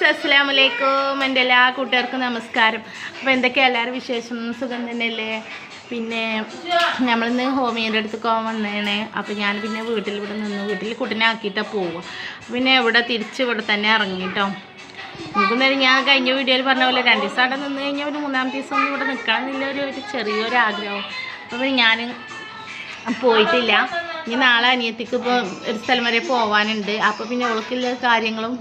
Friends അസ്സാം വലൈക്കും എന്റെ എല്ലാ കൂട്ടുകാർക്കും നമസ്കാരം. അപ്പോൾ എന്തൊക്കെയാണ് എല്ലാവരും വിശേഷം? സുഖം തന്നെയല്ലേ? പിന്നെ നമ്മളിന്ന് ഹോമിയുടെ അടുത്ത് പോകാൻ വന്നതാണ്. അപ്പോൾ ഞാൻ പിന്നെ വീട്ടിൽ ഇവിടെ നിന്ന് വീട്ടിൽ കുട്ടീനെ ആക്കിയിട്ടാണ് പോവുക. പിന്നെ ഇവിടെ തിരിച്ച് ഇവിടെ തന്നെ ഇറങ്ങിട്ടോ. നമുക്കൊന്നും ഞാൻ കഴിഞ്ഞ വീഡിയോയിൽ പറഞ്ഞ പോലെ രണ്ട് ദിവസം അവിടെ നിന്ന് കഴിഞ്ഞാൽ ഒരു മൂന്നാമത്തെ ദിവസം ഒന്നും ഇവിടെ നിൽക്കണം എന്നില്ല ഒരു ഒരു ചെറിയൊരു ആഗ്രഹം അപ്പോൾ ഞാൻ പോയിട്ടില്ല. ഇനി നാളെ അനിയത്തിക്ക് ഇപ്പോൾ ഒരു സ്ഥലം വരെ പോകാനുണ്ട് അപ്പോൾ പിന്നെ അവൾക്കുള്ള കാര്യങ്ങളും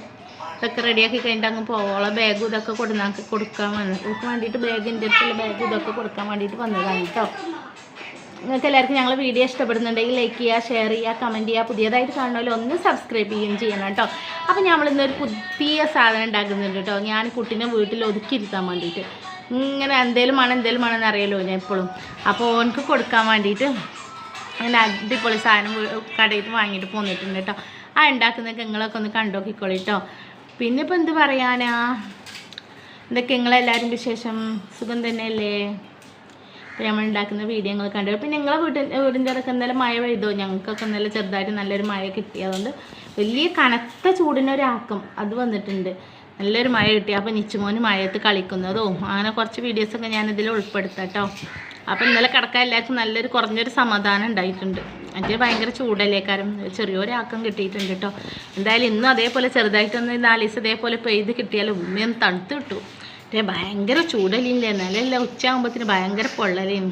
ഇതൊക്കെ റെഡിയാക്കി കഴിഞ്ഞിട്ട് അങ്ങ് പോവോളെ. ബാഗും ഇതൊക്കെ കൊടുന്നാക്കി കൊടുക്കാൻ വന്നു. അവൾക്ക് വേണ്ടിയിട്ട് ബാഗിന്റെ അടുത്തുള്ള ബാഗും ഇതൊക്കെ കൊടുക്കാൻ വേണ്ടിയിട്ട് വന്നതാണ് കേട്ടോ നിങ്ങൾക്ക് എല്ലാവർക്കും ഞങ്ങൾ വീഡിയോ ഇഷ്ടപ്പെടുന്നുണ്ടെങ്കിൽ ലൈക്ക് ചെയ്യുക ഷെയർ ചെയ്യുക കമന്റ് ചെയ്യുക. പുതിയതായിട്ട് കാണുന്നവരെ ഒന്ന് സബ്സ്ക്രൈബ് ചെയ്യുകയും ചെയ്യണം കേട്ടോ അപ്പോൾ നമ്മളിന്നൊരു പുതിയ സാധനം ഉണ്ടാക്കുന്നുണ്ട് കേട്ടോ ഞാൻ കുട്ടീനെ വീട്ടിൽ ഒതുക്കിയിരുത്താൻ വേണ്ടിയിട്ട്. ഇങ്ങനെ എന്തേലും ആണ് എന്തേലും ആണെന്ന് അറിയാലോ ഞാൻ എപ്പോഴും അപ്പോൾ ഓനക്ക് കൊടുക്കാൻ വേണ്ടിയിട്ട് അങ്ങനെ അടിപൊളി സാധനം കടയിൽ വാങ്ങിയിട്ട് പോന്നിട്ടുണ്ട് കേട്ടോ ആ ഉണ്ടാക്കുന്നതൊക്കെ നിങ്ങളൊക്കെ ഒന്ന് കണ്ടോക്കിക്കോളി കേട്ടോ പിന്നെ ഇപ്പം എന്ത് പറയാനാ? എന്തൊക്കെ നിങ്ങളെല്ലാവരും വിശേഷം? സുഖം തന്നെയല്ലേ? ഇപ്പം നമ്മൾ ഉണ്ടാക്കുന്ന വീഡിയോ നിങ്ങൾ കണ്ടു. പിന്നെ നിങ്ങളെ വീട്ടിൽ വീടിന്റെ ഇടയ്ക്ക് എന്തായാലും മഴ പെയ്തോ? ഞങ്ങൾക്കൊക്കെ ഇന്നലെ ചെറുതായിട്ട് നല്ലൊരു മഴ കിട്ടി. അതുകൊണ്ട് വലിയ കനത്ത ചൂടിനൊരാക്കം അത് വന്നിട്ടുണ്ട്. നല്ലൊരു മഴ കിട്ടി. അപ്പോൾ നിച്ചുമോന് മഴയത്ത് കളിക്കുന്നതോ? അങ്ങനെ കുറച്ച് വീഡിയോസൊക്കെ ഞാനിതിൽ ഉൾപ്പെടുത്താം കേട്ടോ അപ്പോൾ ഇന്നലെ കിടക്കാൻ എല്ലാവർക്കും നല്ലൊരു കുറഞ്ഞൊരു സമാധാനം ഉണ്ടായിട്ടുണ്ട്. മറ്റേ ഭയങ്കര ചൂടല്ലേക്കാരം. ചെറിയൊരാക്കം കിട്ടിയിട്ടുണ്ട് കേട്ടോ എന്തായാലും ഇന്നും അതേപോലെ ചെറുതായിട്ടൊന്ന് നാല് ദിവസം ഇതേപോലെ പെയ്ത് കിട്ടിയാലും ഉമ്മയൊന്ന് തണുത്ത് കിട്ടും മറ്റേ ഭയങ്കര ചൂടലില്ലേ നിലയില്ല ഉച്ചയാകുമ്പോഴത്തേന് ഭയങ്കര പൊള്ളലേന്.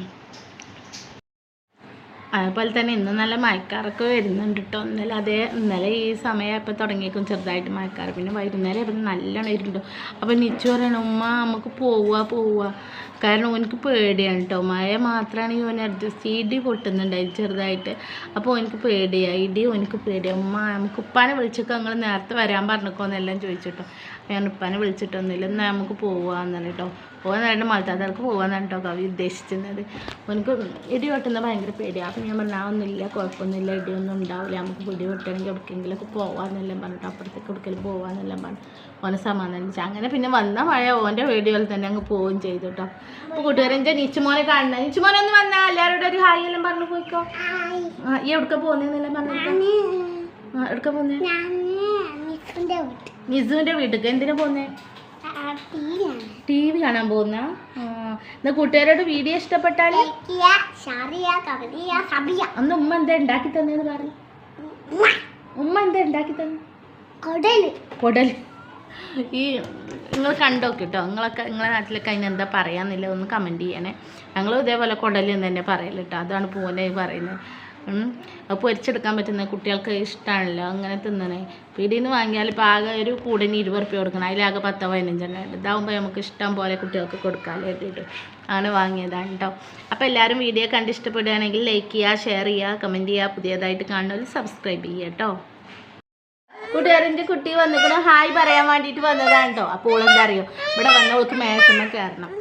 അതുപോലെ തന്നെ ഇന്ന് നല്ല മഴക്കാറൊക്കെ വരുന്നുണ്ട് കേട്ടോ ഇന്നലെ അതേ ഇന്നലെ ഈ സമയമായപ്പോൾ തുടങ്ങിയേക്കും ചെറുതായിട്ട് മഴക്കാറ്. പിന്നെ വൈകുന്നേരം ഇപ്പം നല്ലോണം ഇരുണ്ടോ അപ്പോൾ നിച്ചു പറയണം ഉമ്മ നമുക്ക് പോവുക പോവുക കാരണം എനിക്ക് പേടിയാണ് കേട്ടോ മഴ മാത്രമാണ് ഓൻ അഡ്ജസ്റ്റ് ഇടി പൊട്ടുന്നുണ്ടായി ചെറുതായിട്ട്. അപ്പോൾ എനിക്ക് പേടിയാണ് ഇടി എനിക്ക് പേടിയാണ് ഉമ്മ നമുക്ക് ഉപ്പാനെ വിളിച്ചൊക്കെ? നിങ്ങൾ നേരത്തെ വരാൻ പറഞ്ഞിക്കോന്നെല്ലാം ചോദിച്ചിട്ടോ. ഞാൻ ഉപ്പാനെ വിളിച്ചിട്ടൊന്നുമില്ല. എന്നാൽ നമുക്ക് പോവാന്ന് കേട്ടോ പോകാൻ നേരം മലത്താത്തർക്ക് പോകാന്നാണ് കേട്ടോ കവി ഉദ്ദേശിച്ചിരുന്നത്. എനിക്ക് ഇടി പൊട്ടുന്ന ഭയങ്കര പേടിയാണ് അപ്പം ഞാൻ പറഞ്ഞാൽ ഒന്നുമില്ല കുഴപ്പമൊന്നുമില്ല. ഇടിയൊന്നും ഉണ്ടാവില്ല. നമുക്ക് പിടി പൊട്ടണമെങ്കിൽ എവിടേക്കെങ്കിലൊക്കെ പോകാമെന്നെല്ലാം പറഞ്ഞിട്ട് അപ്പുറത്തേക്ക് എവിടേക്കെങ്കിലും പോകാമെന്നെല്ലാം പറഞ്ഞു. ഓനെ സമാധാനിച്ചു അങ്ങനെ പിന്നെ വന്ന മഴ ഓന്റെ വീടുകളിൽ തന്നെ അങ്ങ് പോവുകയും ചെയ്തു കേട്ടോ അപ്പോൾ കൂട്ടുകാരൻ നിച്ചുമോനെ കാണുന്ന? നിച്ചുമോനെ ഒന്ന് വന്നാൽ എല്ലാവരോടും ഒരു ഹായ് എല്ലാം പറഞ്ഞു പോയിക്കോ. ഈ എവിടേക്കാ പോകുന്നതെന്നെല്ലാം പറഞ്ഞു എവിടേക്കാ പോകുന്നത് നിസുവിന്റെ വീട്ടിലേക്ക് എന്തിനാ പോകുന്നത് ടി വി കാണാൻ പോകുന്ന എന്നാ കൂട്ടുകാരോട് വീഡിയോ ഇഷ്ടപ്പെട്ടാൽ അന്ന് ഉമ്മ എന്താ ഉണ്ടാക്കി തന്നെ പറഞ്ഞു ഉമ്മ. എന്താ ഉണ്ടാക്കി തന്നെ? കൊടൽ ഈ നിങ്ങൾ കണ്ടോക്കി കേട്ടോ നിങ്ങളൊക്കെ നിങ്ങളെ നാട്ടിലൊക്കെ അതിന് എന്താ പറയാന്നില്ല? ഒന്ന് കമന്റ് ചെയ്യണേ. ഞങ്ങൾ ഇതേപോലെ കുടലിൽ നിന്ന് തന്നെ പറയൽ കേട്ടോ അതാണ് പൂനെ പറയുന്നത്. അപ്പോൾ പൊരിച്ചെടുക്കാൻ പറ്റുന്ന കുട്ടികൾക്ക് ഇഷ്ടമാണല്ലോ അങ്ങനെ തിന്നണേ. പീടിയിൽ നിന്ന് വാങ്ങിയാൽ ഇപ്പോൾ ആകെ ഒരു കൂടിന് ഇരുപത് റുപ്യ കൊടുക്കണം. അതിലാകെ പത്തോ പതിനഞ്ചെണ്ണം ഉണ്ട് ഇതാകുമ്പോൾ നമുക്ക് ഇഷ്ടം പോലെ കുട്ടികൾക്ക് കൊടുക്കാൻ കരുതിയിട്ട് അങ്ങനെ വാങ്ങിയതാണ് കേട്ടോ അപ്പോൾ എല്ലാവരും വീഡിയോ കണ്ട് ഇഷ്ടപ്പെടുകയാണെങ്കിൽ ലൈക്ക് ചെയ്യുക ഷെയർ ചെയ്യുക കമന്റ് ചെയ്യുക. പുതിയതായിട്ട് കാണുന്നവർ സബ്സ്ക്രൈബ് ചെയ്യുക കേട്ടോ കൂട്ടുകാരന്റെ കുട്ടി വന്നിട്ട് ഹായ് പറയാൻ വേണ്ടിയിട്ട് വന്നതാണ് കേട്ടോ അപ്പോൾ ഓളെന്താ അറിയോ? ഇവിടെ വന്ന ഓൾക്ക് മേശമ്മ കയറണം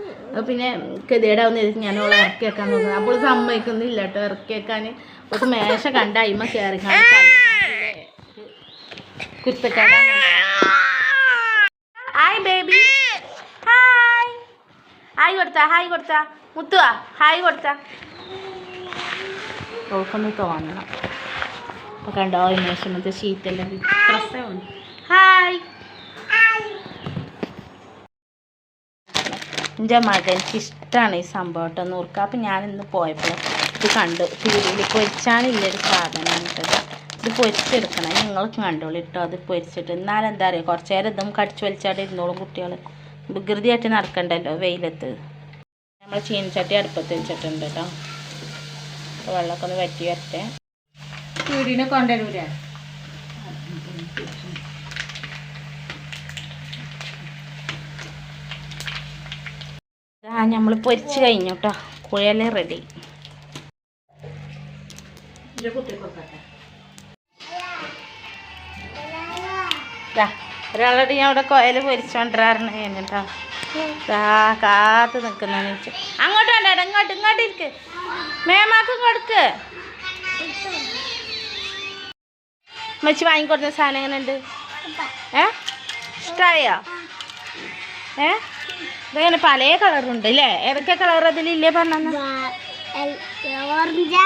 പിന്നെ ഗതികേടാവുന്ന എഴുതി ഞാൻ ഓളെ ഇറക്കി വെക്കാൻ നോക്കുന്നത് അപ്പോൾ സമ്മതിക്കുന്നില്ല കേട്ടോ ഇറക്കി വെക്കാൻ. ഓൾക്ക് മേശ കണ്ട അയിമ കയറി ഹായ് ബേബി. ഹായ്. ഹായ് കൊടുത്താ ഹായ് കൊടുത്താ. മുത്തുവാ ഹായ് കൊടുത്താ. ഓൾക്കൊന്ന് തോന്നണം. അപ്പോൾ കണ്ടോ ഈ മേശമത്തെ ഷീറ്റെല്ലാം പ്രസവമുണ്ട് ഹായ് എന്റെ മകൻക്ക് ഇഷ്ടമാണ് ഈ സംഭവം കേട്ടോ നൂർക്ക അപ്പം ഞാൻ ഇന്ന് പോയപ്പോൾ ഇത് കണ്ടു. ടി വിയിൽ പൊരിച്ചാണില്ലൊരു സാധനമാണ് കേട്ടോ ഇത് പൊരിച്ചെടുക്കണം. നിങ്ങൾക്ക് കണ്ടോളൂ കേട്ടോ അത് പൊരിച്ചിട്ട്. എന്നാലും എന്താ പറയുക കുറച്ച് നേരം ഇതും കടിച്ചു വലിച്ചാട്ട് ഇരുന്നോളും കുട്ടികൾ. വികൃതിയായിട്ട് നടക്കണ്ടല്ലോ വെയിലത്ത്. നമ്മൾ ചീനച്ചട്ടി അടുപ്പത്ത് വെച്ചിട്ടുണ്ട് കേട്ടോ വെള്ളമൊക്കെ ഒന്ന് വറ്റി വരട്ടെ. വീടിനെ കൊണ്ടുവരൂലേ? ആ നമ്മൾ പൊരിച്ച് കഴിഞ്ഞു കേട്ടോ കുഴൽ റെഡി ഒരാളോട് ഞാൻ ഇവിടെ കുഴൽ പൊരിച്ചോണ്ടിരാറുണ്ട് കേട്ടോ കാത്ത് നിൽക്കുന്ന അങ്ങോട്ട് വേണ്ട ഇങ്ങോട്ട് ഇങ്ങോട്ട് ഇരിക്ക്. മേമാക്കും കൊടുക്ക്. മച്ചി വാങ്ങിക്കൊടുത്ത സാധനം എങ്ങനെയുണ്ട്? ഏ? ഇഷ്ടമായോ ഏ? ഇതങ്ങനെ പല കളറുണ്ട് അല്ലേ ഏതൊക്കെ കളർ അതിലില്ലേ പറഞ്ഞു orange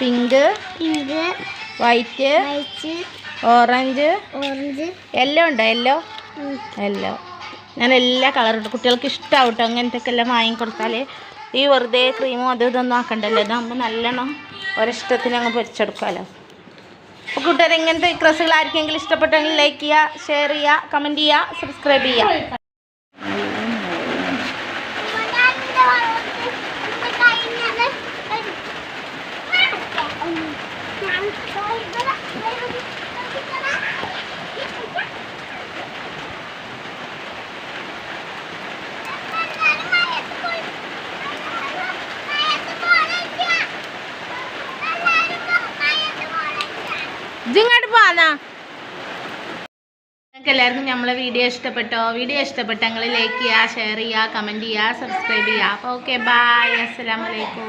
pink pink white orange orange. Yellow ഉണ്ടോ? യെല്ലോ? യെല്ലോ. ഞാൻ എല്ലാ കളറും ഉണ്ട് കുട്ടികൾക്ക് ഇഷ്ടമാവും കേട്ടോ അങ്ങനത്തെ എല്ലാം വാങ്ങിക്കൊടുത്താൽ ഈ വെറുതെ ക്രീമും അതും ഇതൊന്നും ആക്കണ്ടല്ലോ? ഇതാകുമ്പോൾ നല്ലോണം ഒരിഷ്ടത്തിന് അങ്ങ് പൊരിച്ചെടുക്കാമല്ലോ അപ്പോൾ കൂട്ടുകാർ ഇങ്ങനത്തെ ക്രസുകൾ ആർക്കെങ്കിലും ഇഷ്ടപ്പെട്ടെങ്കിൽ ലൈക്ക് ചെയ്യുക ഷെയർ ചെയ്യുക കമന്റ് ചെയ്യുക സബ്സ്ക്രൈബ് ചെയ്യുക ഇങ്ങോട്ട് പോന്നാ നിങ്ങൾക്ക് എല്ലാവർക്കും നമ്മളെ വീഡിയോ ഇഷ്ടപ്പെട്ടോ? വീഡിയോ ഇഷ്ടപ്പെട്ടെങ്കിൽ ലൈക്ക് ചെയ്യുക ഷെയർ ചെയ്യുക കമന്റ് ചെയ്യുക സബ്സ്ക്രൈബ് ചെയ്യുക. അപ്പോൾ ഓക്കെ ബായ് അസ്സലാമലൈക്കും